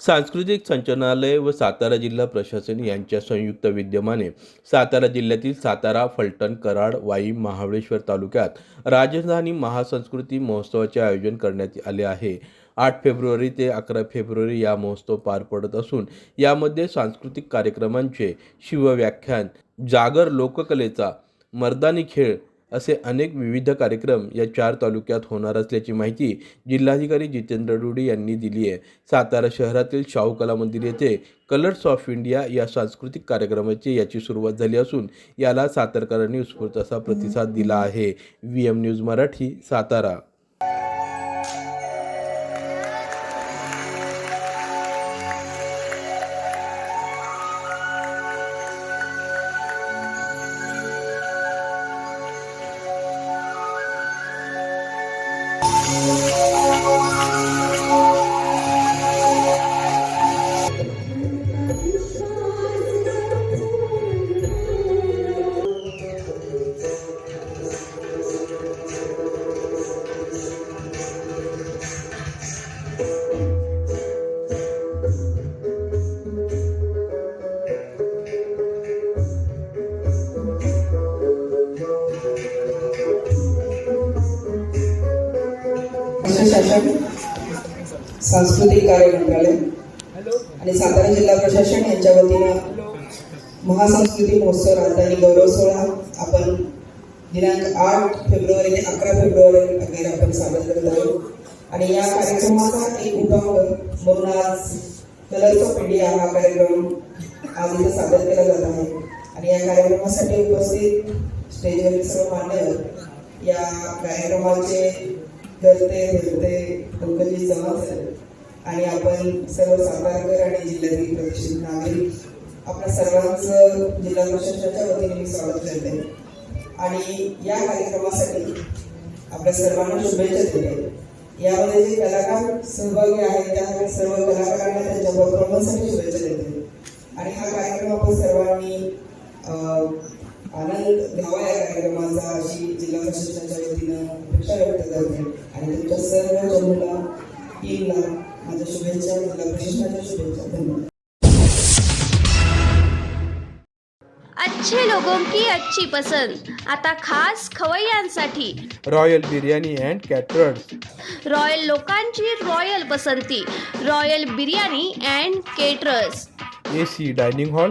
सांस्कृतिक संचालनालय व सातारा जिल्हा प्रशासन यांच्या संयुक्त विद्यमाने सातारा जिल्ह्यातील सातारा फलटण कराड वाई महाबळेश्वर तालुक्यात राजधानी महासंस्कृती महोत्सवाचे आयोजन करण्यात आले आहे. आठ फेब्रुवारी ते अकरा फेब्रुवारी या महोत्सव पार पडत असून यामध्ये सांस्कृतिक कार्यक्रमांचे शिवव्याख्यान जागर लोककलेचा मर्दानी खेळ असे अनेक विविध कार्यक्रम या चार तालुक्यात होणार असल्याची माहिती जिल्हाधिकारी जितेंद्र रुडी यांनी दिली आहे. सातारा शहरातील शाहू कला मंदिर येथे कलर्स ऑफ इंडिया या सांस्कृतिक कार्यक्रमाची याची सुरुवात झाली असून याला सातारकरांनी उत्स्फूर्त असा प्रतिसाद दिला आहे. V M news Marathi Satara. Música शासन सांस्कृतिक कार्य मंत्रालय आणि सातारा जिल्हा प्रशासन यांच्या वतीनं महासंस्कृती महोत्सव राजधानी गौरव सोहळा आपण दिनांक आठ फेब्रुवारी ते अकरा फेब्रुवारी अखेर आपण सादर करत आहोत. आणि या कार्यक्रमाचा एक उपक्रम म्हणून आज कलर्स ऑफ इंडिया हा कार्यक्रम आज इथे सादर केला जात आहे. आणि या कार्यक्रमासाठी उपस्थित स्टेजवरील सर्व मान्यवर या कार्यक्रमाचे गलते धरते पंकजी जमा झाले आणि आपण सर्व सातारकर आणि जिल्ह्यातील प्रतिष्ठित नागरिक आपल्या सर्वांचं जिल्हा प्रशासनाच्या वतीने मी स्वागत करते. आणि या कार्यक्रमासाठी आपल्या सर्वांना शुभेच्छा देते. यामध्ये जे कलाकार सहभागी आहेत त्या सर्व कलाकारांना त्यांच्या परफॉर्मन्ससाठी शुभेच्छा देते. आणि हा कार्यक्रम आपण सर्वांनी आनंद या कार्यक्रमाचा अशी जिल्हा प्रशासनाच्या वतीनं अपेक्षा व्यक्त करते. आणि तुमच्या सर्व टीमला माझ्या शुभेच्छा जिल्हा प्रशासनाच्या शुभेच्छा. धन्यवाद. अच्छे लोगों की अच्छी पसंद. आता खास खवय्यांसाठी. Royal biryani and caterers royal लोकांची रॉयल पसंती. Royal biryani and caterers A C dining hall